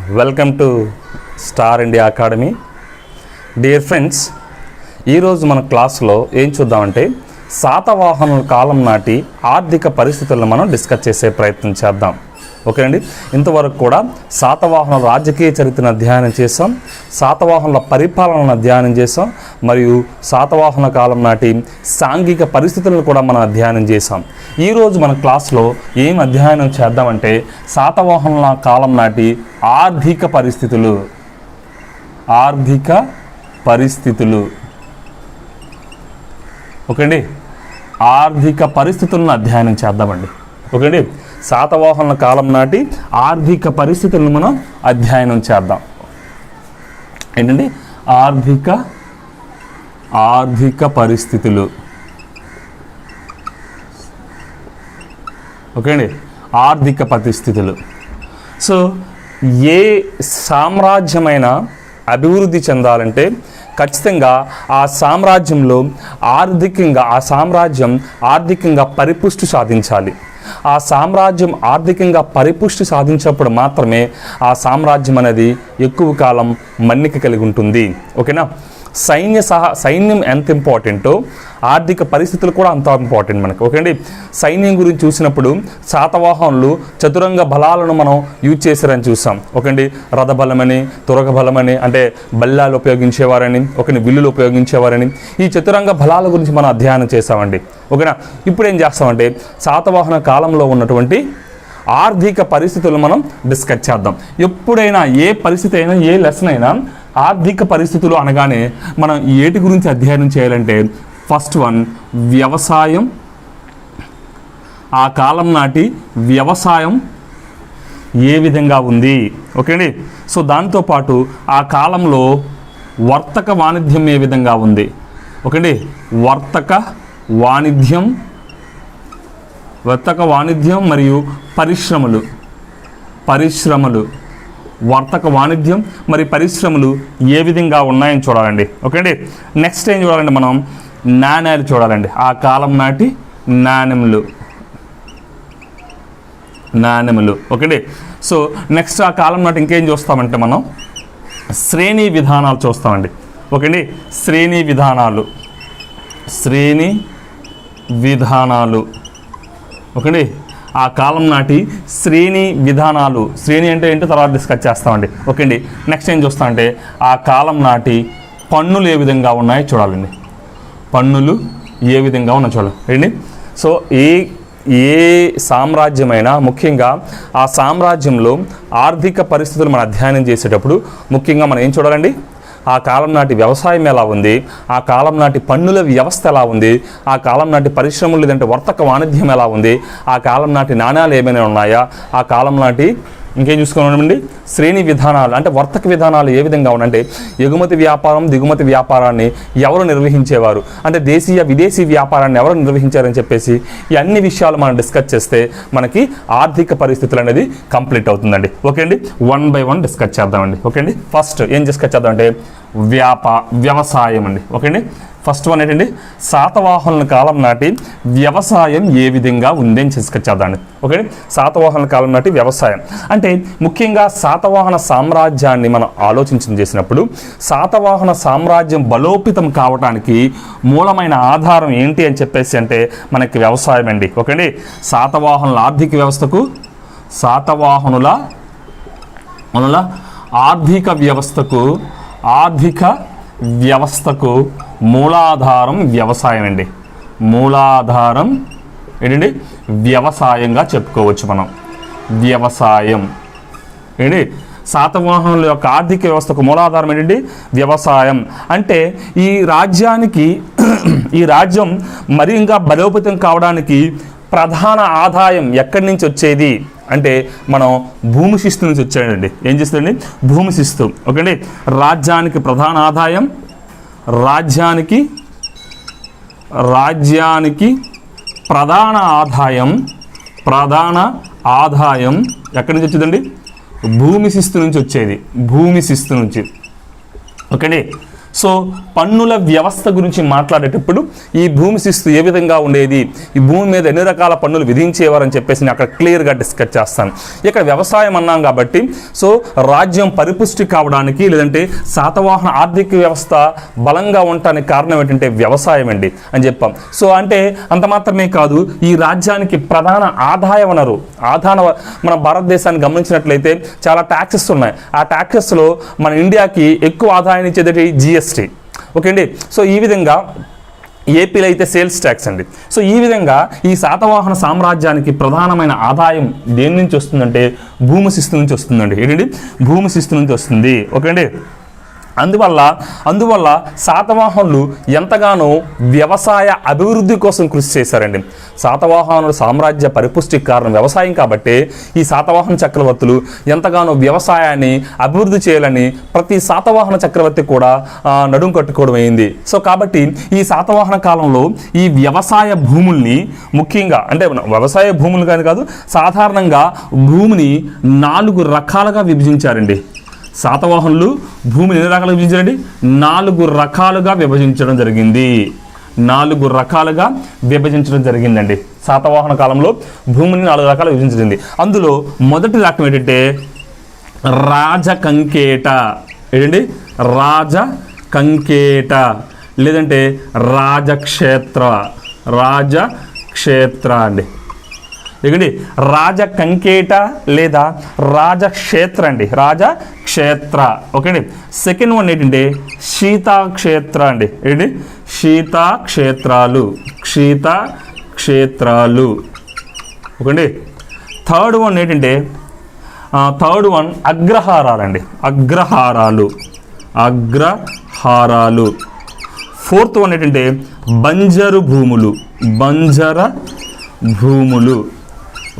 Welcome to star India academy dear friends ఈరోజు మన క్లాస్లో ఏం చూద్దామంటే శాతవాహనుల కాలం నాటి ఆర్థిక పరిస్థితులను మనం డిస్కస్ చేసే ప్రయత్నం చేద్దాం. ఓకే అండి ఇంతవరకు కూడా శాతవాహనుల రాజకీయ చరిత్రను అధ్యయనం చేసాం శాతవాహనుల పరిపాలనను అధ్యయనం చేసాం మరియు శాతవాహన కాలం నాటి సాంఘిక పరిస్థితులను కూడా మనం అధ్యయనం చేసాం ఈరోజు మన క్లాస్లో ఏం అధ్యయనం చేద్దామంటే శాతవాహనుల కాలం నాటి ఆర్థిక పరిస్థితులు. ఆర్థిక పరిస్థితులు. ఓకే అండి ఆర్థిక పరిస్థితులను అధ్యయనం చేద్దామండి. ఓకే అండి శాతవాహనుల కాలం నాటి ఆర్థిక పరిస్థితులను మనం అధ్యయనం చేద్దాం. ఏంటండి? ఆర్థిక ఆర్థిక పరిస్థితులు. ఓకే అండి ఆర్థిక పరిస్థితులు. సో ఏ సామ్రాజ్యమైన అభివృద్ధి చెందాలంటే ఖచ్చితంగా ఆ సామ్రాజ్యంలో ఆర్థికంగా ఆ సామ్రాజ్యం ఆర్థికంగా పరిపుష్టి సాధించాలి. ఆ సామ్రాజ్యం ఆర్థికంగా పరిపుష్టి సాధించినప్పుడు మాత్రమే ఆ సామ్రాజ్యం అనేది ఎక్కువ కాలం మన్నిక కలిగి ఉంటుంది. ఓకేనా? సైన్య సహా సైన్యం ఎంత ఇంపార్టెంటో ఆర్థిక పరిస్థితులు కూడా అంత ఇంపార్టెంట్ మనకి. ఓకే అండి సైన్యం గురించి చూసినప్పుడు శాతవాహనులు చతురంగ బలాలను మనం యూజ్ చేశారని చూసాం. ఓకండి? రథబలమని తురగ బలమని అంటే బల్లాలు ఉపయోగించేవారని ఒకని విల్లులు ఉపయోగించేవారని. ఈ చతురంగ బలాల గురించి మనం అధ్యయనం చేసామండి ఓకేనా? ఇప్పుడు ఏం చేస్తామంటే శాతవాహన కాలంలో ఉన్నటువంటి ఆర్థిక పరిస్థితులు మనం డిస్కస్ చేద్దాం. ఎప్పుడైనా ఏ పరిస్థితి అయినా ఏ లెసన్ అయినా ఆర్థిక పరిస్థితులు అనగానే మనం ఏటి గురించి అధ్యయనం చేయాలంటే ఫస్ట్ వన్ వ్యవసాయం ఆ కాలం నాటి వ్యవసాయం ఏ విధంగా ఉంది? ఓకే అండి? సో దాంతోపాటు ఆ కాలంలో వర్తక వాణిజ్యం ఏ విధంగా ఉంది? ఓకే అండి? వర్తక వాణిజ్యం వర్తక వాణిజ్యం మరియు పరిశ్రమలు పరిశ్రమలు. వర్తక వాణిజ్యం మరి పరిశ్రమలు ఏ విధంగా ఉన్నాయని చూడాలండి. ఓకే అండి నెక్స్ట్ ఏం చూడాలండి మనం? నాణ్యాలు చూడాలండి. ఆ కాలం నాటి నాణ్యములు నాణ్యములు ఓకే సో నెక్స్ట్ ఆ కాలం నాటి ఇంకేం చూస్తామంటే మనం? శ్రేణి విధానాలు చూస్తామండి. ఓకే అండి శ్రేణి విధానాలు. శ్రేణి విధానాలు. ఓకే ఆ కాలం నాటి శ్రేణి విధానాలు శ్రేణి అంటే ఏంటో తర్వాత డిస్కస్ చేస్తామండి. ఓకే అండి నెక్స్ట్ ఏం చూస్తా అంటే ఆ కాలం నాటి పన్నులు ఏ విధంగా ఉన్నాయో చూడాలండి. పన్నులు ఏ విధంగా ఉన్నాయో చూడాలి. ఏంటి? సో ఏ ఏ సామ్రాజ్యమైనా ముఖ్యంగా ఆ సామ్రాజ్యంలో ఆర్థిక పరిస్థితులు మనం అధ్యయనం చేసేటప్పుడు ముఖ్యంగా మనం ఏం చూడాలండి? ఆ కాలం నాటి వ్యవసాయం ఎలా ఉంది? ఆ కాలం నాటి పన్నుల వ్యవస్థ ఎలా ఉంది? ఆ కాలం నాటి పరిశ్రమలు లేదంటే వర్తక వాణిజ్యం ఎలా ఉంది? ఆ కాలం నాటి నాణ్యాలు ఏమైనా ఉన్నాయా? ఆ కాలం నాటి ఇంకేం చూసుకున్నామండి శ్రేణి విధానాలు అంటే వర్తక విధానాలు ఏ విధంగా ఉన్నాయంటే ఎగుమతి వ్యాపారం దిగుమతి వ్యాపారాన్ని ఎవరు నిర్వహించేవారు? అంటే దేశీయ విదేశీ వ్యాపారాన్ని ఎవరు నిర్వహించారని చెప్పేసి ఈ అన్ని విషయాలు మనం డిస్కస్ చేస్తే మనకి ఆర్థిక పరిస్థితులు అనేది కంప్లీట్ అవుతుందండి. ఓకే అండి? వన్ బై వన్ డిస్కస్ చేద్దామండి. ఓకే అండి? ఫస్ట్ ఏం డిస్కస్ చేద్దామంటే వ్యాపా వ్యవసాయం అండి. ఓకే అండి? ఫస్ట్ వన్ ఏంటండి? శాతవాహనుల కాలం నాటి వ్యవసాయం ఏ విధంగా ఉందని అని డిస్కస్ ఓకే శాతవాహనుల కాలం నాటి వ్యవసాయం. అంటే ముఖ్యంగా శాతవాహన సామ్రాజ్యాన్ని మనం ఆలోచించడం చేసినప్పుడు శాతవాహన సామ్రాజ్యం బలోపేతం కావడానికి మూలమైన ఆధారం ఏంటి అని చెప్పేసి అంటే మనకి వ్యవసాయం అండి. ఓకే అండి శాతవాహనుల ఆర్థిక వ్యవస్థకు శాతవాహనుల వలన ఆర్థిక వ్యవస్థకు ఆర్థిక వ్యవస్థకు మూలాధారం వ్యవసాయం అండి. మూలాధారం ఏంటండి? వ్యవసాయంగా చెప్పుకోవచ్చు మనం. వ్యవసాయం. ఏంటి? శాతవాహనుల యొక్క ఆర్థిక వ్యవస్థకు మూలాధారం ఏంటండి? వ్యవసాయం. అంటే ఈ రాజ్యానికి ఈ రాజ్యం మరి ఇంకా బలోపేతం కావడానికి ప్రధాన ఆదాయం ఎక్కడి నుంచి వచ్చేది? అంటే మనం భూమి శిస్తు నుంచి వచ్చాడండి. ఏం చేస్తుందండి భూమి శిస్తు. ఓకే అండి రాజ్యానికి ప్రధాన ఆదాయం రాజ్యానికి రాజ్యానికి ప్రధాన ఆదాయం ప్రధాన ఆదాయం ఎక్కడి నుంచి వచ్చిందండి? భూమి శిస్తు నుంచి వచ్చేది. భూమి శిస్తు నుంచి. ఓకే అండి? సో పన్నుల వ్యవస్థ గురించి మాట్లాడేటప్పుడు ఈ భూమి శిస్తు ఏ విధంగా ఉండేది? ఈ భూమి మీద ఎన్ని రకాల పన్నులు విధించేవారని చెప్పేసి నేను అక్కడ క్లియర్గా డిస్కస్ చేస్తాను. ఇక్కడ వ్యవసాయం అన్నాం కాబట్టి సో రాజ్యం పరిపుష్టి కావడానికి లేదంటే శాతవాహన ఆర్థిక వ్యవస్థ బలంగా ఉండటానికి కారణం ఏంటంటే వ్యవసాయం అండి అని చెప్పాం. సో అంటే అంత మాత్రమే కాదు ఈ రాజ్యానికి ప్రధాన ఆదాయ వనరు ఆదాన వ- మన భారతదేశాన్ని గమనించినట్లయితే చాలా ట్యాక్సెస్ ఉన్నాయి. ఆ ట్యాక్సెస్లో మన ఇండియాకి ఎక్కువ ఆదాయాన్ని ఇచ్చేది జిఎస్టీ. ఓకే అండి సో ఈ విధంగా ఏపీలో అయితే సేల్స్ ట్యాక్స్ అండి. సో ఈ విధంగా ఈ శాతవాహన సామ్రాజ్యానికి ప్రధానమైన ఆదాయం దేని నుంచి వస్తుందంటే భూమి శిస్తు నుంచి వస్తుందండి. ఏంటండి? భూమి శిస్తు నుంచి వస్తుంది. ఓకే అండి అందువల్ల అందువల్ల శాతవాహనులు ఎంతగానో వ్యవసాయ అభివృద్ధి కోసం కృషి చేశారండి. శాతవాహనుల సామ్రాజ్య పరిపుష్టికి కారణం వ్యవసాయం కాబట్టి ఈ శాతవాహన చక్రవర్తులు ఎంతగానో వ్యవసాయాన్ని అభివృద్ధి చేయాలని ప్రతి శాతవాహన చక్రవర్తి కూడా నడుం కట్టుకోవడం అయింది. సో కాబట్టి ఈ శాతవాహన కాలంలో ఈ వ్యవసాయ భూముల్ని ముఖ్యంగా అంటే వ్యవసాయ భూములు కానీ కాదు సాధారణంగా భూమిని నాలుగు రకాలుగా విభజించారండి. శాతవాహనులు భూమిని ఎన్ని రకాలుగా విభజించారండి? నాలుగు రకాలుగా విభజించడం జరిగింది. నాలుగు రకాలుగా విభజించడం జరిగిందండి. శాతవాహన కాలంలో భూమిని నాలుగు రకాలుగా విభజించింది అందులో మొదటి రకం ఏంటంటే రాజకంకేట. ఏంటండి? రాజకంకేట. లేదంటే రాజక్షేత్ర. రాజక్షేత్ర అండి. ఇకండి రాజ కంకేట లేదా రాజక్షేత్ర అండి. రాజక్షేత్ర ఓకే అండి సెకండ్ వన్ ఏంటంటే శీతాక్షేత్ర అండి. ఏంటి? శీతాక్షేత్రాలు. శీత క్షేత్రాలు ఓకే అండి థర్డ్ వన్ ఏంటంటే థర్డ్ వన్ అగ్రహారాలండి. అగ్రహారాలు. అగ్రహారాలు. ఫోర్త్ వన్ ఏంటంటే బంజరు భూములు. బంజర భూములు.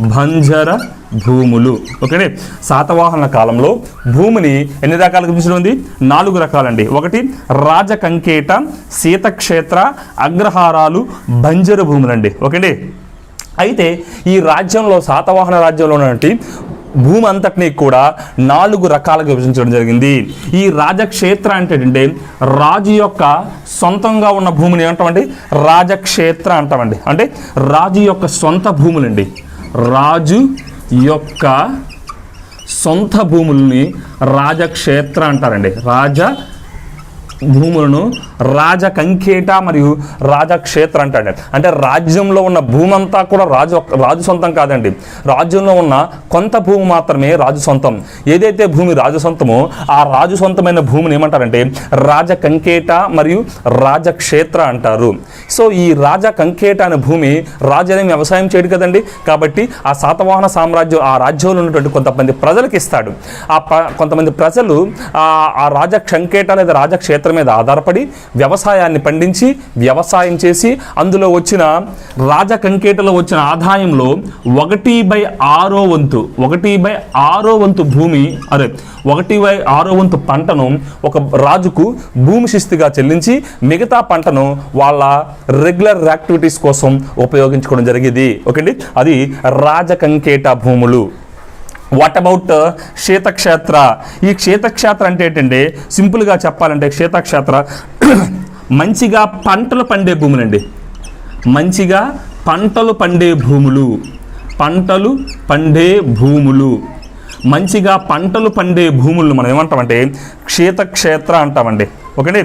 బంజర భూములు. ఓకే శాతవాహన కాలంలో భూమిని ఎన్ని రకాలుగా విభజించడం ఉంది నాలుగు రకాలండి. ఒకటి రాజకంకేట శీతక్షేత్ర అగ్రహారాలు బంజరు భూములండి. ఓకే అయితే ఈ రాజ్యంలో శాతవాహన రాజ్యంలో ఉన్నటువంటి భూమి అంతటినీ కూడా నాలుగు రకాలుగా విభజించడం జరిగింది. ఈ రాజక్షేత్ర అంటే ఏంటంటే రాజు యొక్క సొంతంగా ఉన్న భూమిని ఏమంటామండి? రాజక్షేత్ర అంటామండి. అంటే రాజు యొక్క సొంత భూములండి. రాజు యొక్క సొంత భూముల్ని రాజక్షేత్ర అంటారండి. రాజ భూములను రాజకంకేట మరియు రాజక్షేత్ర అంటాడు. అంటే రాజ్యంలో ఉన్న భూమంతా కూడా రాజు రాజు సొంతం కాదండి. రాజ్యంలో ఉన్న కొంత భూమి మాత్రమే రాజు సొంతం. ఏదైతే భూమి రాజు సొంతమో ఆ రాజు సొంతమైన భూమిని ఏమంటారంటే రాజకంకేట మరియు రాజక్షేత్ర అంటారు. సో ఈ రాజకంకేట అనే భూమి రాజు వ్యవసాయం చేయడు కదండి. కాబట్టి ఆ శాతవాహన సామ్రాజ్యం ఆ రాజ్యంలో ఉన్నటువంటి కొంతమంది ప్రజలకు ఇస్తాడు. ఆ ప- కొంతమంది ప్రజలు ఆ ఆ రాజ కంకేట లేదా రాజక్షేత్రం మీద ఆధారపడి వ్యవసాయాన్ని పండించి వ్యవసాయం చేసి అందులో వచ్చిన రాజ కంకేటలో వచ్చిన ఆదాయంలో ఒకటి బై ఆరో వంతు ఒకటి బై ఆరో వంతు భూమి అరే ఒకటి బై ఆరో వంతు పంటను ఒక రాజుకు భూమి శిస్తుగా చెల్లించి మిగతా పంటను వాళ్ళ రెగ్యులర్ యాక్టివిటీస్ కోసం ఉపయోగించుకోవడం జరిగేది. ఓకే అది రాజకంకేట భూములు. వాట్ అబౌట్ క్షేతక్షేత్ర ఈ క్షేతక్షేత్ర అంటే ఏంటంటే సింపుల్గా చెప్పాలంటే క్షేతక్షేత్ర మంచిగా పంటలు పండే భూములండి. మంచిగా పంటలు పండే భూములు. పంటలు పండే భూములు. మంచిగా పంటలు పండే భూములను మనం ఏమంటామంటే క్షేత్రక్షేత్ర అంటామండి. ఓకేండి?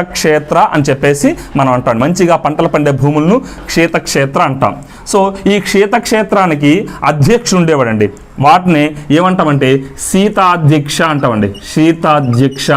క్షేత్ర అని చెప్పేసి మనం అంటాం. మంచిగా పంటలు పండే భూములను క్షేత్రక్షేత్ర అంటాం. సో ఈ క్షేత్రక్షేత్రానికి అధ్యక్షుడు ఉండేవాడండి. వాటిని ఏమంటామంటే సీతాధ్యక్ష అంటామండి. సీతాధ్యక్ష.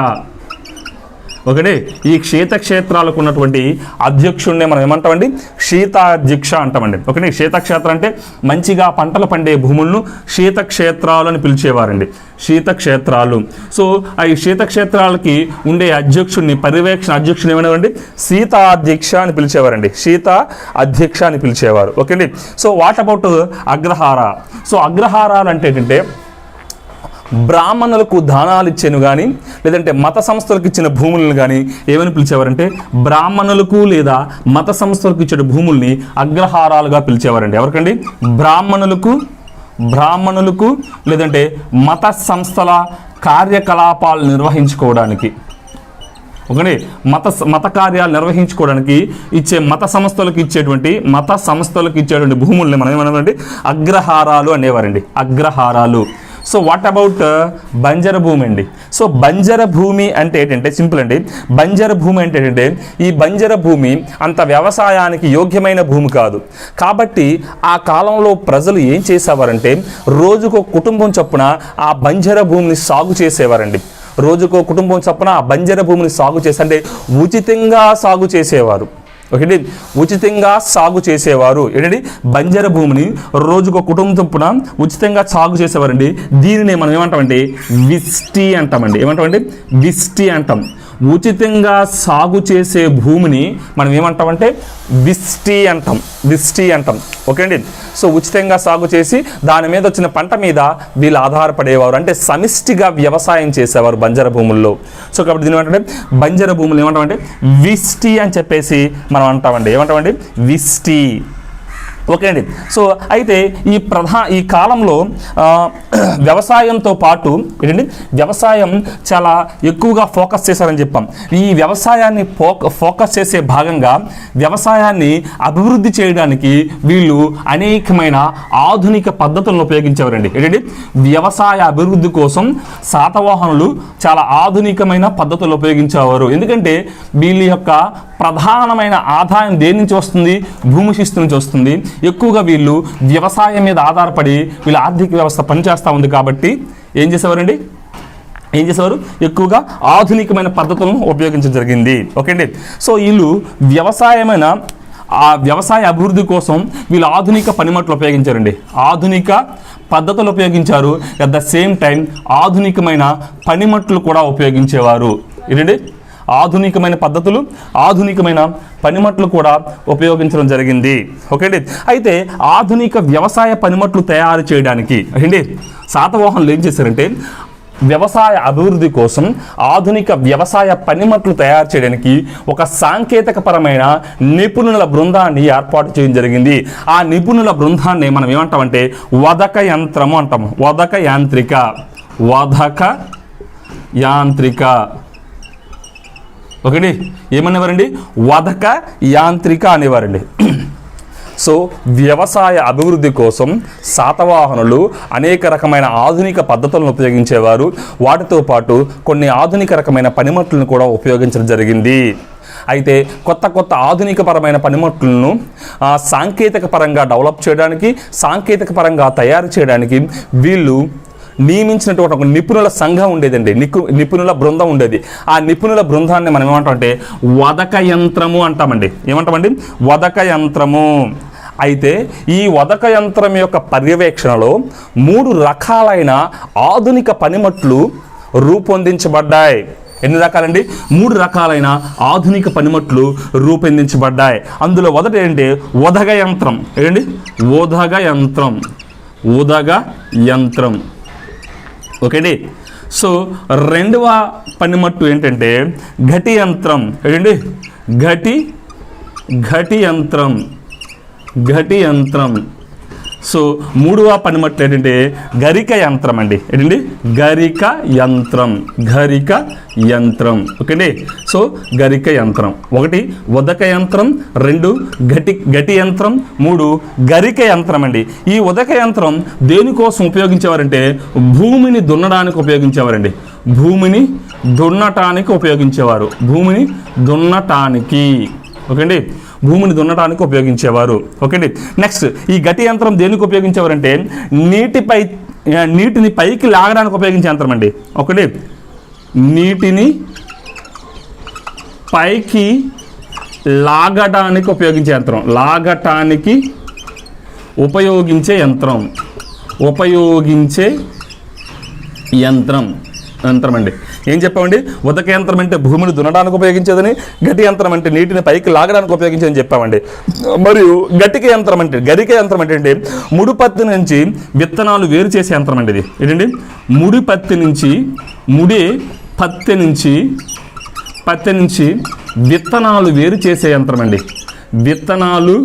ఒకటి ఈ క్షేత్రక్షేత్రాలకు ఉన్నటువంటి అధ్యక్షుడినే మనం ఏమంటామండి? శీతాధ్యక్ష అంటామండి. ఒకటి శీతక్షేత్రం అంటే మంచిగా పంటలు పండే భూములను శీతక్షేత్రాలు అని పిలిచేవారండి. శీతక్షేత్రాలు సో ఆ ఈ శీతక్షేత్రాలకి ఉండే అధ్యక్షుడిని పర్యవేక్షణ అధ్యక్షుడు ఏమనేవారండి? సీతాధ్యక్ష అని పిలిచేవారండి. సీత అధ్యక్ష అని పిలిచేవారు. ఓకే అండి సో వాట్ అబౌట్ అగ్రహార? సో అగ్రహారాలు అంటే ఏంటంటే బ్రాహ్మణులకు దానాలు ఇచ్చాను కానీ లేదంటే మత సంస్థలకు ఇచ్చిన భూములను కానీ ఏమని పిలిచేవారంటే బ్రాహ్మణులకు లేదా మత సంస్థలకు ఇచ్చిన భూముల్ని అగ్రహారాలుగా పిలిచేవారండి. ఎవరికండి? బ్రాహ్మణులకు బ్రాహ్మణులకు లేదంటే మత సంస్థల కార్యకలాపాలు నిర్వహించుకోవడానికి. ఒకటి మత మత కార్యాలు నిర్వహించుకోవడానికి ఇచ్చే మత సంస్థలకు ఇచ్చేటువంటి మత సంస్థలకు ఇచ్చేటువంటి భూముల్ని మనం ఏమన్నామంటే అగ్రహారాలు అనేవారండి. అగ్రహారాలు. సో వాట్ అబౌట్ బంజర భూమి అండి? సో బంజర భూమి అంటే ఏంటంటే సింపుల్ అండి. బంజర భూమి అంటే ఏంటంటే ఈ బంజర భూమి అంత వ్యవసాయానికి యోగ్యమైన భూమి కాదు. కాబట్టి ఆ కాలంలో ప్రజలు ఏం చేసేవారంటే రోజుకు కుటుంబం చొప్పున ఆ బంజర భూమిని సాగు చేసేవారండి. రోజుకో కుటుంబం చొప్పున ఆ బంజర భూమిని సాగు చేసి అంటే ఉచితంగా సాగు చేసేవారు. ఓకేంటి ఉచితంగా సాగు చేసేవారు. ఏంటండి? బంజర భూమిని రోజుకో కుటుంబం చొప్పున ఉచితంగా సాగు చేసేవారండి. దీనిని మనం ఏమంటామంటే విస్టి అంటామండి. ఏమంటామండి? విస్టి అంటాం. ఉచితంగా సాగు చేసే భూమిని మనం ఏమంటామంటే విస్టి అంటాం విస్టి అంటాం. ఓకే అండి? సో ఉచితంగా సాగు చేసి దాని మీద వచ్చిన పంట మీద వీళ్ళు ఆధారపడేవారు. అంటే సమిష్టిగా వ్యవసాయం చేసేవారు బంజర భూముల్లో. సో కాబట్టి దీని ఏమంటే బంజర భూములు ఏమంటామంటే విస్టి అని చెప్పేసి మనం అంటామండి. ఏమంటామండి? విస్టి. ఓకే అండి. సో అయితే ఈ ప్రధా ఈ కాలంలో వ్యవసాయంతో పాటు ఏంటండి? వ్యవసాయం చాలా ఎక్కువగా ఫోకస్ చేశారని చెప్పాం. ఈ వ్యవసాయాన్ని ఫోక ఫోకస్ చేసే భాగంగా వ్యవసాయాన్ని అభివృద్ధి చేయడానికి వీళ్ళు అనేకమైన ఆధునిక పద్ధతులను ఉపయోగించేవారండి. ఏంటండి? వ్యవసాయ అభివృద్ధి కోసం శాతవాహనులు చాలా ఆధునికమైన పద్ధతులు ఉపయోగించేవారు. ఎందుకంటే వీళ్ళ యొక్క ప్రధానమైన ఆదాయం దేని నుంచి వస్తుంది? భూమి శిస్తు నుంచి వస్తుంది. ఎక్కువగా వీళ్ళు వ్యవసాయం మీద ఆధారపడి వీళ్ళ ఆర్థిక వ్యవస్థ పనిచేస్తూ ఉంది కాబట్టి ఏం చేసేవారండి? ఏం చేసేవారు? ఎక్కువగా ఆధునికమైన పద్ధతులను ఉపయోగించడం జరిగింది. ఓకే అండి సో వీళ్ళు వ్యవసాయమైన ఆ వ్యవసాయ అభివృద్ధి కోసం వీళ్ళు ఆధునిక పనిముట్లు ఉపయోగించారండి. ఆధునిక పద్ధతులు ఉపయోగించారు. అట్ ద సేమ్ టైం ఆధునికమైన పనిముట్లు కూడా ఉపయోగించేవారు. ఏంటండి? ఆధునికమైన పద్ధతులు ఆధునికమైన పనిముట్లు కూడా ఉపయోగించడం జరిగింది. ఓకే అండి? అయితే ఆధునిక వ్యవసాయ పనిముట్లు తయారు చేయడానికి ఏంటి? శాతవాహనులు ఏం చేశారంటే వ్యవసాయ అభివృద్ధి కోసం ఆధునిక వ్యవసాయ పనిముట్లు తయారు చేయడానికి ఒక సాంకేతికపరమైన నిపుణుల బృందాన్ని ఏర్పాటు చేయడం జరిగింది. ఆ నిపుణుల బృందాన్ని మనం ఏమంటామంటే వదక యంత్రము అంటాము. వదక యాంత్రిక. వదక యాంత్రిక. ఒకటి ఏమనేవారండి? వదక యాంత్రిక అనేవారండి. సో వ్యవసాయ అభివృద్ధి కోసం శాతవాహనులు అనేక రకమైన ఆధునిక పద్ధతులను ఉపయోగించేవారు. వాటితో పాటు కొన్ని ఆధునిక రకమైన పనిముట్లను కూడా ఉపయోగించడం జరిగింది. అయితే కొత్త కొత్త ఆధునిక పరమైన పనిముట్లను సాంకేతిక పరంగా డెవలప్ చేయడానికి సాంకేతిక పరంగా తయారు చేయడానికి వీళ్ళు నియమించినటువంటి ఒక నిపుణుల సంఘం ఉండేదండి. నికు నిపుణుల బృందం ఉండేది. ఆ నిపుణుల బృందాన్ని మనం ఏమంటామంటే వదక యంత్రము అంటామండి. ఏమంటామండి? వదక యంత్రము. అయితే ఈ వదక యంత్రం యొక్క పర్యవేక్షణలో మూడు రకాలైన ఆధునిక పనిముట్లు రూపొందించబడ్డాయి. ఎన్ని రకాలండి? మూడు రకాలైన ఆధునిక పనిముట్లు రూపొందించబడ్డాయి. అందులో మొదటి ఏంటి? ఉదగ యంత్రం. ఏంటి? ఉదగ యంత్రం. ఉదగ యంత్రం. ఓకేండి? సో రెండవ పనిమట్టు ఏంటంటే ఘటి యంత్రం. ఏంటండి ఘటి ఘటి యంత్రం. ఘటి యంత్రం. సో మూడవ పనిమట్లు ఏంటంటే గరిక యంత్రం అండి. ఏంటండి? గరిక యంత్రం. గరిక యంత్రం. ఓకేండి? సో గరిక యంత్రం. ఒకటి ఉదక యంత్రం. రెండు గటి గటి యంత్రం. మూడు గరిక యంత్రం అండి. ఈ ఉదక యంత్రం దేనికోసం ఉపయోగించేవారంటే భూమిని దున్నడానికి ఉపయోగించేవారండి. భూమిని దున్నటానికి ఉపయోగించేవారు. భూమిని దున్నటానికి. ఓకే అండి భూమిని దున్నడానికి ఉపయోగించేవారు. ఓకే అండి నెక్స్ట్ ఈ గతి యంత్రం దేనికి ఉపయోగించేవారంటే నీటిపై నీటిని పైకి లాగడానికి ఉపయోగించే యంత్రం అండి. ఒకటి నీటిని పైకి లాగడానికి ఉపయోగించే యంత్రం. లాగటానికి ఉపయోగించే యంత్రం. ఉపయోగించే యంత్రం. యంత్రం అండి. ఏం చెప్పామండి? ఉదక యంత్రం అంటే భూమిని దున్నడానికి ఉపయోగించేదని గటి యంత్రం అంటే నీటిని పైకి లాగడానికి ఉపయోగించేదని చెప్పామండి. మరియు గటిక యంత్రం అంటే గరిక యంత్రం అంటే ముడిపత్తి ముడి పత్తి నుంచి విత్తనాలు వేరు చేసే యంత్రం అండి ఇది. ఏంటండి? ముడి పత్తి నుంచి ముడి పత్తి నుంచి పత్తి నుంచి విత్తనాలు వేరు చేసే యంత్రం అండి. విత్తనాలు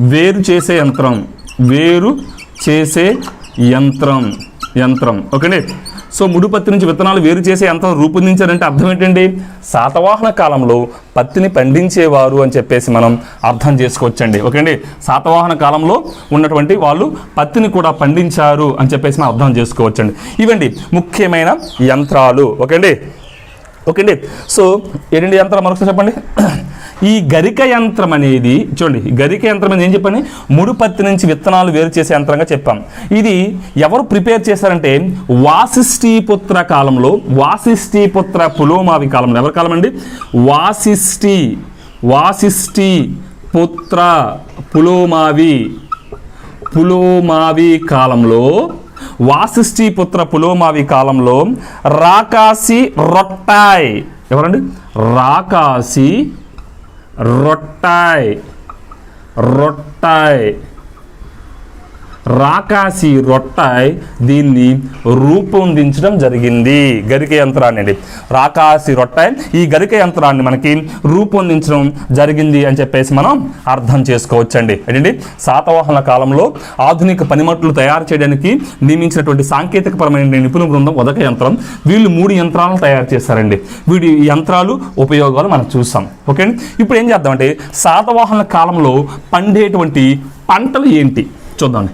వేరు చేసే యంత్రం వేరు చేసే యంత్రం యంత్రం. ఓకేండి? సో ముడి పత్తి నుంచి విత్తనాలు వేరు చేసే యంత్రం రూపొందించారంటే అర్థం ఏంటండి? శాతవాహన కాలంలో పత్తిని పండించేవారు అని చెప్పేసి మనం అర్థం చేసుకోవచ్చండి. ఓకే అండి శాతవాహన కాలంలో ఉన్నటువంటి వాళ్ళు పత్తిని కూడా పండించారు అని చెప్పేసి మనం అర్థం చేసుకోవచ్చండి. ఇవండి ముఖ్యమైన యంత్రాలు. ఓకే అండి ఓకే అండి సో ఏంటండి యంత్రాలు? మరొకసారి చెప్పండి. ఈ గరిక యంత్రం అనేది చూడండి గరిక యంత్రం అనేది ఏం చెప్పండి? ముడి పత్తి నుంచి విత్తనాలు వేరు చేసే యంత్రంగా చెప్పాం. ఇది ఎవరు ప్రిపేర్ చేశారంటే వాసిష్ఠీపుత్ర కాలంలో వాసిష్ఠీపుత్ర పులోమావి కాలంలో. ఎవరి కాలం అండి వాసిష్ఠి వాసిష్ఠి పుత్ర పులోమావి. పులోమావి కాలంలో వాసిష్ఠి పుత్ర పులోమావి కాలంలో రాకాసి రొట్టాయ్. ఎవరండి? రాకాసి รถใต้ รถใต้ రాకాసి రొట్టాయ్ దీన్ని రూపొందించడం జరిగింది. గరిక యంత్రాన్ని అండి. రాకాసి రొట్టాయ్ ఈ గరిక యంత్రాన్ని మనకి రూపొందించడం జరిగింది అని చెప్పేసి మనం అర్థం చేసుకోవచ్చండి. ఏంటండి? శాతవాహన కాలంలో ఆధునిక పనిముట్లు తయారు చేయడానికి నియమించినటువంటి సాంకేతికపరమైన నిపుణుల బృందం ఉదక యంత్రం. వీళ్ళు మూడు యంత్రాలను తయారు చేశారండి. వీడి యంత్రాలు ఉపయోగాలు మనం చూసాం. ఓకే అండి ఇప్పుడు ఏం చేద్దామంటే శాతవాహన కాలంలో పండేటువంటి పంటలు ఏంటి? చూద్దామండి.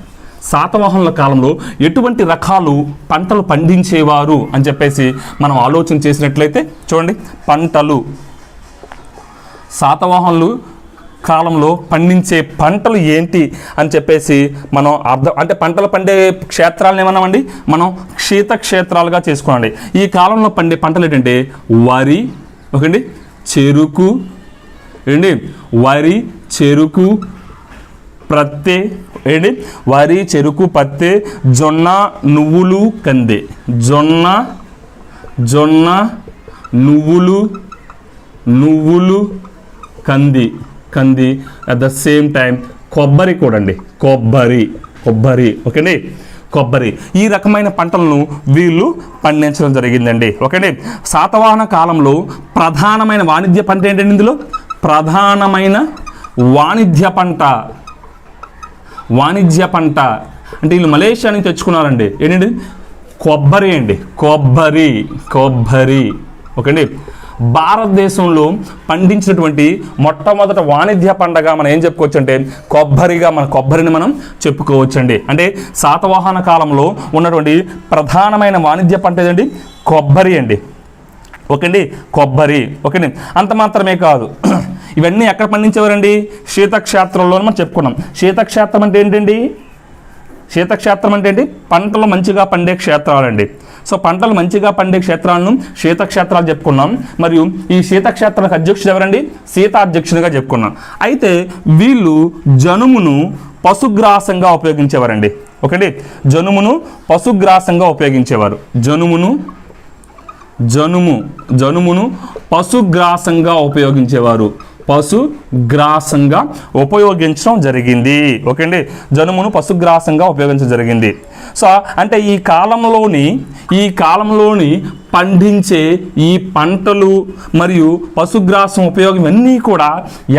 శాతవాహనుల కాలంలో ఎటువంటి రకాలు పంటలు పండించేవారు అని చెప్పేసి మనం ఆలోచన చేసినట్లయితే చూడండి పంటలు. శాతవాహనులు కాలంలో పండించే పంటలు ఏంటి అని చెప్పేసి మనం అర్థం అంటే పంటలు పండే క్షేత్రాలను ఏమన్నామండి? మనం క్షీత క్షేత్రాలుగా చేసుకోండి ఈ కాలంలో పండే పంటలు ఏంటంటే వరి ఓకేండి? చెరుకు ఏంటి? వరి చెరుకు ప్రత్తే ఏంటి? వరి చెరుకు పత్తి జొన్న నువ్వులు కంది. జొన్న జొన్న నువ్వులు నువ్వులు కంది. కంది అట్ ద సేమ్ టైం కొబ్బరి కూడా అండి కొబ్బరి కొబ్బరి. ఓకేండి? కొబ్బరి. ఈ రకమైన పంటలను వీళ్ళు పండించడం జరిగిందండి. ఓకేండి? శాతవాహన కాలంలో ప్రధానమైన వాణిజ్య పంట ఏంటండి ఇందులో? ప్రధానమైన వాణిజ్య పంట. వాణిజ్య పంట. అంటే వీళ్ళు మలేషియా నుంచి తెచ్చుకున్నారండి. ఏంటండి? కొబ్బరి అండి. కొబ్బరి కొబ్బరి. ఓకే అండి భారతదేశంలో పండించినటువంటి మొట్టమొదట వాణిజ్య పండగ మనం ఏం చెప్పుకోవచ్చు అంటే కొబ్బరిగా మన కొబ్బరిని మనం చెప్పుకోవచ్చండి. అంటే శాతవాహన కాలంలో ఉన్నటువంటి ప్రధానమైన వాణిజ్య పంట ఏదండి? కొబ్బరి అండి. ఓకే అండి కొబ్బరి. ఓకే అంత మాత్రమే కాదు. ఇవన్నీ ఎక్కడ పండించేవారండి? శీతక్షేత్రంలో మనం చెప్పుకున్నాం. శీతక్షేత్రం అంటే ఏంటండి? శీతక్షేత్రం అంటే ఏంటి? పంటలు మంచిగా పండే క్షేత్రాలండి. సో పంటలు మంచిగా పండే క్షేత్రాలను శీతక్షేత్రాలు చెప్పుకున్నాం. మరియు ఈ శీతక్షేత్రాలకు అధ్యక్షుడు ఎవరండి? సీత అధ్యక్షుడిగా చెప్పుకున్నాం. అయితే వీళ్ళు జనుమును పశుగ్రాసంగా ఉపయోగించేవారండి. ఓకేండి? జనుమును పశుగ్రాసంగా ఉపయోగించేవారు. జనుమును జనుము జనుమును పశుగ్రాసంగా ఉపయోగించేవారు. పశుగ్రాసంగా ఉపయోగించడం జరిగింది. ఓకే అండి జనుమును పశుగ్రాసంగా ఉపయోగించడం జరిగింది. సో అంటే ఈ కాలంలోని ఈ కాలంలోని పండించే ఈ పంటలు మరియు పశుగ్రాసం ఉపయోగం ఇవన్నీ కూడా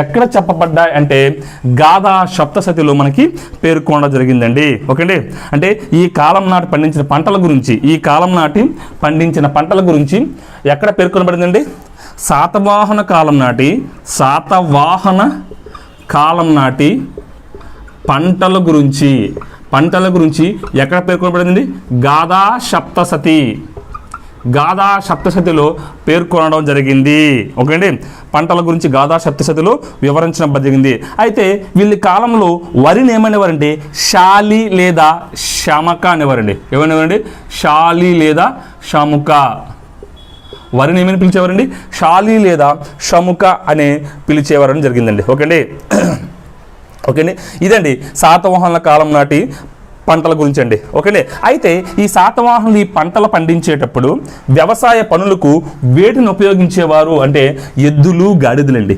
ఎక్కడ చెప్పబడ్డాయి అంటే గాథా సప్తశతిలో మనకి పేర్కొనడం జరిగిందండి. ఓకే అండి అంటే ఈ కాలం నాటి పండించిన పంటల గురించి ఈ కాలం నాటి పండించిన పంటల గురించి ఎక్కడ పేర్కొనబడిందండి? శాతవాహన కాలం నాటి శాతవాహన కాలం నాటి పంటల గురించి పంటల గురించి ఎక్కడ పేర్కొనబడింది గాదా సప్తసతి. గాదా సప్తశతిలో పేర్కొనడం జరిగింది. ఓకే అండి పంటల గురించి గాదా సప్తశతిలో వివరించడం జరిగింది. అయితే వీళ్ళ కాలంలో వరిని ఏమనేవారంటే? శాలి లేదా శమక అనేవారండి. ఏమనేవారండి? శాలి లేదా షముక వరిని ఏమని పిలిచేవారండి? షాలి లేదా షముక అనే పిలిచేవారని జరిగిందండి. ఓకే అండి ఓకే అండి ఇదండి శాతవాహనుల కాలం నాటి పంటల గురించి అండి ఓకేనే అయితే ఈ శాతవాహనులు ఈ పంటలు పండించేటప్పుడు వ్యవసాయ పనులకు వేటిని ఉపయోగించేవారు అంటే ఎద్దులు గాడిదలండి.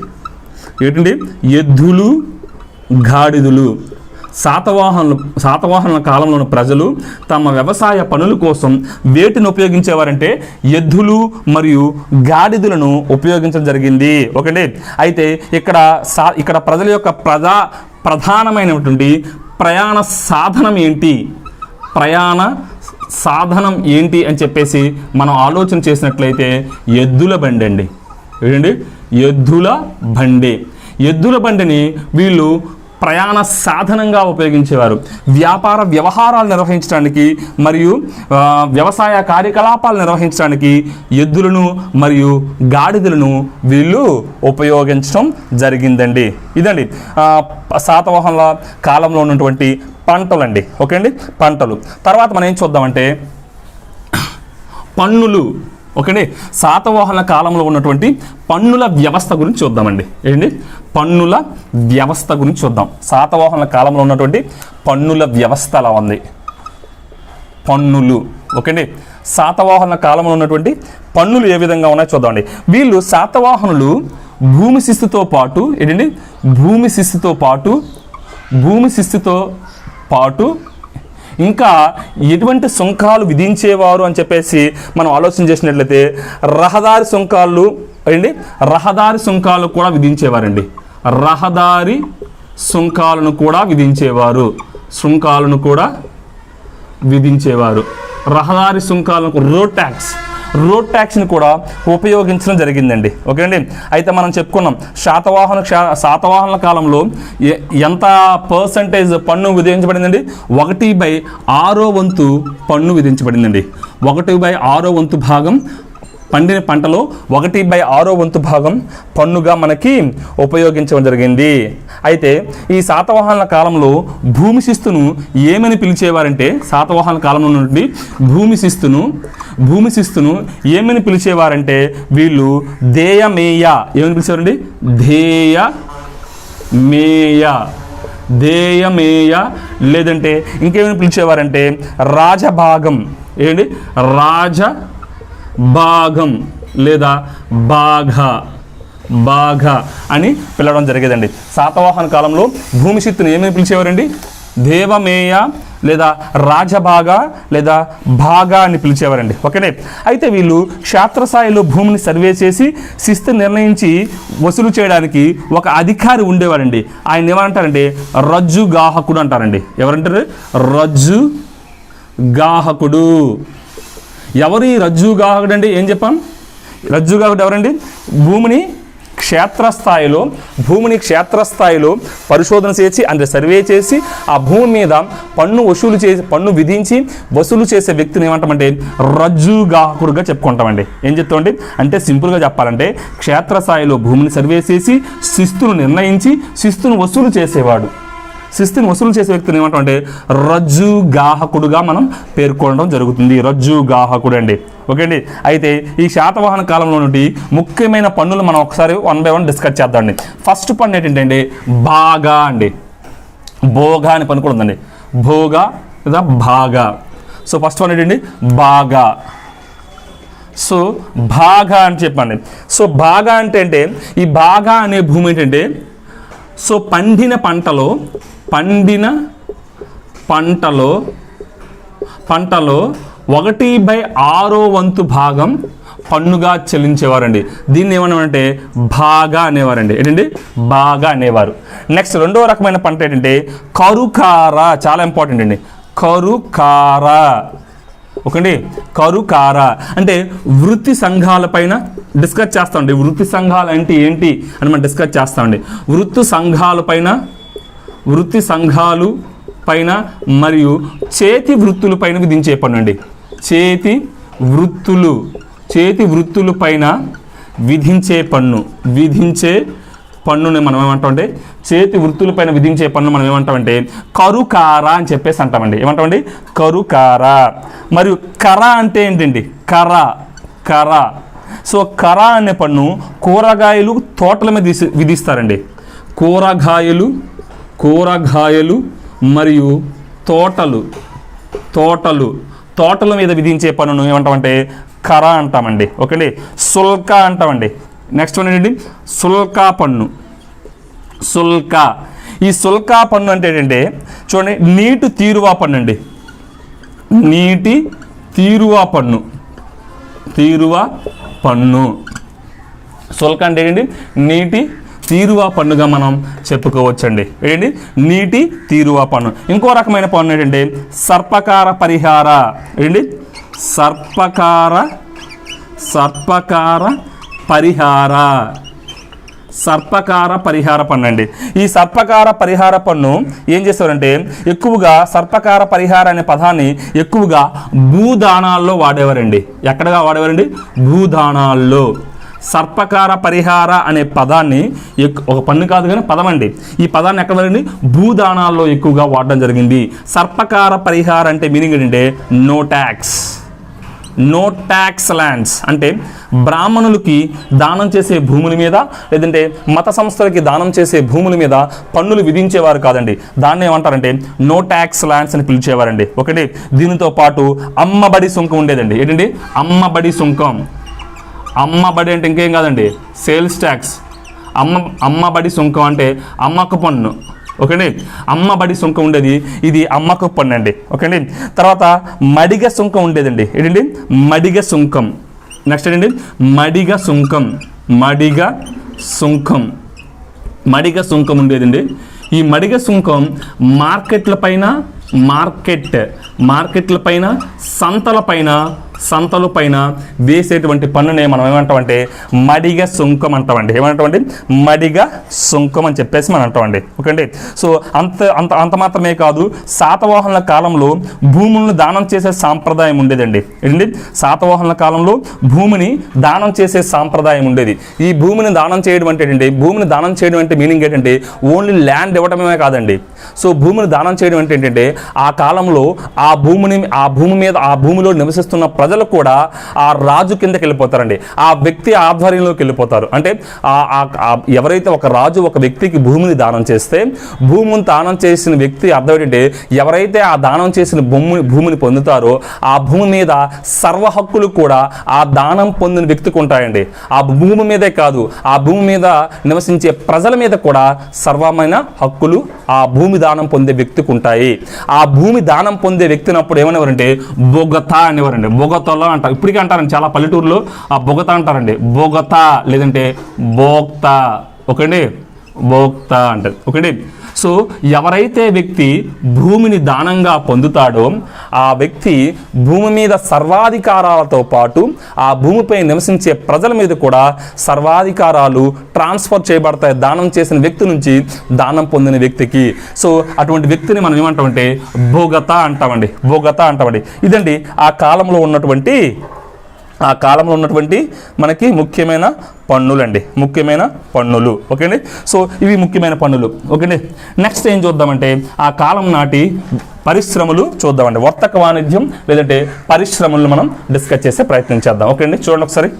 ఏంటండి? ఎద్దులు గాడిదలు. శాతవాహనులు శాతవాహనుల కాలంలోని ప్రజలు తమ వ్యవసాయ పనుల కోసం వేటిని ఉపయోగించేవారంటే ఎద్దులు మరియు గాడిదలను ఉపయోగించడం జరిగింది. ఒకటి అయితే ఇక్కడ సా ఇక్కడ ప్రజల యొక్క ప్రజా ప్రధానమైనటువంటి ప్రయాణ సాధనం ఏంటి? ప్రయాణ సాధనం ఏంటి అని చెప్పేసి మనం ఆలోచన చేసినట్లయితే ఎద్దుల బండి అండి. ఏంటండి ఎద్దుల బండి. ఎద్దుల బండిని వీళ్ళు ప్రయాణ సాధనంగా ఉపయోగించేవారు. వ్యాపార వ్యవహారాలు నిర్వహించడానికి మరియు వ్యవసాయ కార్యకలాపాలు నిర్వహించడానికి ఎద్దులను మరియు గాడిదలను వీళ్ళు ఉపయోగించడం జరిగిందండి. ఇదండి ఆ, శాతవాహనుల కాలంలో ఉన్నటువంటి పంటలండి. ఓకే అండి పంటలు. తర్వాత మనం ఏం చూద్దామంటే పన్నులు. ఓకేండి? శాతవాహన కాలంలో ఉన్నటువంటి పన్నుల వ్యవస్థ గురించి చూద్దామండి. ఏంటి పన్నుల వ్యవస్థ గురించి చూద్దాం. శాతవాహన కాలంలో ఉన్నటువంటి పన్నుల వ్యవస్థ అలా ఉంది? పన్నులు. ఓకేండి? శాతవాహన కాలంలో ఉన్నటువంటి పన్నులు ఏ విధంగా ఉన్నాయో చూద్దామండి. వీళ్ళు శాతవాహనులు భూమి శిస్తుతో పాటు ఏంటండి? భూమి శిస్తుతో పాటు భూమి శిస్తుతో పాటు ఇంకా ఎటువంటి సుంకాలు విధించేవారు అని చెప్పేసి మనం ఆలోచన చేసినట్లయితే రహదారి సుంకాలు అండి రహదారి సుంకాలు కూడా విధించేవారండి. రహదారి సుంకాలను కూడా విధించేవారు. సుంకాలను కూడా విధించేవారు. రహదారి సుంకాలకు రోడ్ ట్యాక్స్ రోడ్ ట్యాక్స్ని కూడా ఉపయోగించడం జరిగిందండి. ఓకే అండి అయితే మనం చెప్పుకున్నాం శాతవాహన శా- కాలంలో ఎంత పర్సంటేజ్ పన్ను విధించబడిందండి? ఒకటి బై ఆరో వంతు పన్ను విధించబడిందండి. ఒకటి బై ఆరో వంతు భాగం పండిన పంటలో ఒకటి బై ఆరో వంతు భాగం పన్నుగా మనకి ఉపయోగించడం జరిగింది. అయితే ఈ శాతవాహనుల కాలంలో భూమి శిస్తును ఏమని పిలిచేవారంటే శాతవాహన కాలంలో నుండి భూమి శిస్తును భూమి శిస్తును ఏమని పిలిచేవారంటే వీళ్ళు దేయమేయ. ఏమని పిలిచేవారండి? దేయ మేయ దేయమేయ. లేదంటే ఇంకేమైనా పిలిచేవారంటే రాజభాగం. ఏంటి రాజ భాగం లేదా బాఘ బాఘ అని పిలవడం జరిగేదండి. శాతవాహన కాలంలో భూమి శక్తిని ఏమని పిలిచేవారండి? దేవమేయ లేదా రాజభాగ లేదా భాగా అని పిలిచేవారండి. ఓకేనే? అయితే వీళ్ళు క్షేత్రస్థాయిలో భూమిని సర్వే చేసి శిస్తు నిర్ణయించి వసూలు చేయడానికి ఒక అధికారి ఉండేవారండి. ఆయన ఏమంటారంటే రజ్జు గాహకుడు అంటారండి. ఎవరంటారు? రజ్జు గాహకుడు ఎవరు ఈ రజ్జుగాహకుడు అండి ఏం చెప్పాం? రజ్జుగాహకుడు ఎవరండి? భూమిని క్షేత్రస్థాయిలో భూమిని క్షేత్రస్థాయిలో పరిశోధన చేసి అంటే సర్వే చేసి ఆ భూమి మీద పన్ను వసూలు చేసి పన్ను విధించి వసూలు చేసే వ్యక్తిని ఏమంటామంటే రజ్జుగాహకుడుగా చెప్పుకుంటామండి. ఏం చెప్తామండి? అంటే సింపుల్గా చెప్పాలంటే క్షేత్రస్థాయిలో భూమిని సర్వే చేసి శిస్తును నిర్ణయించి శిస్తును వసూలు చేసేవాడు. శిస్తుని వసూలు చేసే వ్యక్తిని ఏమంటామంటే రజ్జు గాహకుడుగా మనం పేర్కొనడం జరుగుతుంది. రజ్జు గాహకుడు అండి. ఓకే అండి? అయితే ఈ శాతవాహన కాలంలో నుండి ముఖ్యమైన పన్నులు మనం ఒకసారి వన్ బై వన్ డిస్కస్ చేద్దామండి ఫస్ట్ పన్ను ఏంటంటే బాగా అండి. భోగా అని పన్ను కూడా ఉందండి. భోగా లేదా బాగా సో ఫస్ట్ వన్ ఏంటండి? బాగా. సో బాగా అని చెప్పండి. సో బాగా అంటే అంటే ఈ బాగా అనే భూమి ఏంటంటే సో పండిన పంటలో పండిన పంటలో పంటలో ఒకటి బై ఆరో వంతు భాగం పన్నుగా చెల్లించేవారండి. దీన్ని ఏమన్నామంటే బాగా అనేవారండి. ఏంటండి? బాగా అనేవారు. నెక్స్ట్ రెండో రకమైన పంట ఏంటంటే కరుకార చాలా ఇంపార్టెంట్ అండి. కరుకార. ఓకేండి? కరుకార. అంటే వృత్తి సంఘాలపైన డిస్కస్ చేస్తామండి. వృత్తి సంఘాలు అంటే ఏంటి అని మనం డిస్కస్ చేస్తామండి. వృత్తి సంఘాలపైన వృత్తి సంఘాలు పైన మరియు చేతి వృత్తుల పైన విధించే పన్ను అండి. చేతి వృత్తులు చేతి వృత్తుల పైన విధించే పన్ను విధించే పన్నుని మనం ఏమంటామంటే చేతి వృత్తుల పైన విధించే పన్ను మనం ఏమంటామంటే కరుకార అని చెప్పేసి అంటామండి ఏమంటామండి కరుకార. మరియు కర అంటే ఏంటండి? కర కర. సో కర అనే పన్ను కూరగాయలు తోటల మీద విధిస్తారండి. కూరగాయలు కూరగాయలు మరియు తోటలు. తోటలు. తోటల మీద విధించే పన్నును ఏమంటామంటే కర అంటామండి. ఓకే శుల్క సుల్క అంటామండి. నెక్స్ట్ వన్ ఏంటండి? సుల్కా పన్ను. శుల్క ఈ సుల్కా పన్ను అంటే ఏంటంటే చూడండి నీటి తీరువా పన్ను అండి. నీటి తీరువా పన్ను. తీరువా పన్ను. సుల్క అంటే ఏంటండి? నీటి తీరువా పన్నుగా మనం చెప్పుకోవచ్చండి. ఏంటి? నీటి తీరువా పన్ను ఇంకో రకమైన పన్ను ఏంటంటే సర్పకార పరిహార. ఏంటి? సర్పకార సర్పకార పరిహార. సర్పకార పరిహార పన్ను అండి. ఈ సర్పకార పరిహార పన్ను ఏం చేస్తారంటే ఎక్కువగా సర్పకార పరిహార అనే పదాన్ని ఎక్కువగా భూదానాల్లో వాడేవారండి. ఎక్కడగా వాడేవారండి? భూదానాల్లో. సర్పకార పరిహార అనే పదాన్ని ఒక పన్ను కాదు కానీ పదం అండి. ఈ పదాన్ని ఎక్కడ వాడండి భూదానాల్లో ఎక్కువగా వాడడం జరిగింది. సర్పకార పరిహార అంటే మీనింగ్ ఏంటంటే no tax no tax lands అంటే బ్రాహ్మణులకి దానం చేసే భూముల మీద లేదంటే మత సంస్థలకి దానం చేసే భూముల మీద పన్నులు విధించేవారు కాదండి. దాన్ని ఏమంటారంటే నో ట్యాక్స్ ల్యాండ్స్ అని పిలిచేవారండి. ఒకటి దీనితో పాటు అమ్మబడి సుంకం ఉండేదండి. ఏంటండి? అమ్మబడి సుంకం. అమ్మబడి అంటే ఇంకేం కాదండి సేల్స్ ట్యాక్స్ అమ్మ అమ్మబడి సుంకం అంటే అమ్మక పన్ను. ఓకేండి? అమ్మబడి సుంకం ఉండేది ఇది అమ్మకు పన్ను అండి ఓకేండి? తర్వాత మడిగ సుంకం ఉండేదండి. ఏంటండి? మడిగ సుంకం. నెక్స్ట్ ఏంటండి? మడిగ సుంకం. మడిగ సుంకం. మడిగ సుంకం ఉండేదండి. ఈ మడిగ సుంకం మార్కెట్ల పైన మార్కెట్ మార్కెట్ల పైన సంతల పైన సంతలు పైన వేసేటువంటి పన్నునే మనం ఏమంటామంటే మడిగ సుంకం అంటామండి. ఏమంటామండి? మడిగ సుంకం అని చెప్పేసి మనం అంటామండి. ఓకే అండి సో అంత అంత అంత మాత్రమే కాదు శాతవాహనుల కాలంలో భూములను దానం చేసే సాంప్రదాయం ఉండేదండి. ఏంటండి? శాతవాహనుల కాలంలో భూమిని దానం చేసే సాంప్రదాయం ఉండేది. ఈ భూమిని దానం చేయడం అంటే ఏంటంటే భూమిని దానం చేయడం అంటే మీనింగ్ ఏంటంటే ఓన్లీ ల్యాండ్ ఇవ్వడమే కాదండి. సో భూమిని దానం చేయడం అంటే ఏంటంటే ఆ కాలంలో ఆ భూమిని ఆ భూమి మీద ఆ భూమిలో నివసిస్తున్న ప్రజలు కూడా ఆ రాజు కిందకి వెళ్ళిపోతారండి. ఆ వ్యక్తి ఆధ్వర్యంలోకి వెళ్ళిపోతారు. అంటే ఎవరైతే ఒక రాజు ఒక వ్యక్తికి భూమిని దానం చేస్తే భూమిని దానం చేసిన వ్యక్తి అర్థం ఏంటంటే ఎవరైతే ఆ దానం చేసిన భూమి భూమిని పొందుతారో ఆ భూమి మీద సర్వ హక్కులు కూడా ఆ దానం పొందిన వ్యక్తికి ఉంటాయండి. ఆ భూమి మీదే కాదు ఆ భూమి మీద నివసించే ప్రజల మీద కూడా సర్వమైన హక్కులు ఆ భూమి దానం పొందే వ్యక్తికి ఉంటాయి. ఆ భూమి దానం పొందే వ్యక్తినప్పుడు ఏమనేవారంటే బొగత అనేవారండి. బొగతలో అంటారు. ఇప్పటికీ అంటారండి చాలా పల్లెటూరులో ఆ బొగత అంటారండి. బొగత లేదంటే బోక్త. ఓకేండి? భోక్త అంటది ఒకటి. సో ఎవరైతే వ్యక్తి భూమిని దానంగా పొందుతాడో ఆ వ్యక్తి భూమి మీద సర్వాధికారాలతో పాటు ఆ భూమిపై నివసించే ప్రజల మీద కూడా సర్వాధికారాలు ట్రాన్స్ఫర్ చేయబడతాయి. దానం చేసిన వ్యక్తి నుంచి దానం పొందిన వ్యక్తికి. సో అటువంటి వ్యక్తిని మనం ఏమంటామంటే భోగత అంటామండి. భోగత అంటామండి. ఇదండి ఆ కాలంలో ఉన్నటువంటి ఆ కాలంలో ఉన్నటువంటి మనకి ముఖ్యమైన పన్నులండి. ముఖ్యమైన పన్నులు. ఓకే అండి సో ఇవి ముఖ్యమైన పన్నులు. ఓకే అండి నెక్స్ట్ ఏం చూద్దామంటే ఆ కాలం నాటి పరిశ్రమలు చూద్దామండి. వర్తక వాణిజ్యం లేదంటే పరిశ్రమలను మనం డిస్కస్ చేసే ప్రయత్నం చేద్దాం. ఓకే అండి చూడండి ఒకసారి.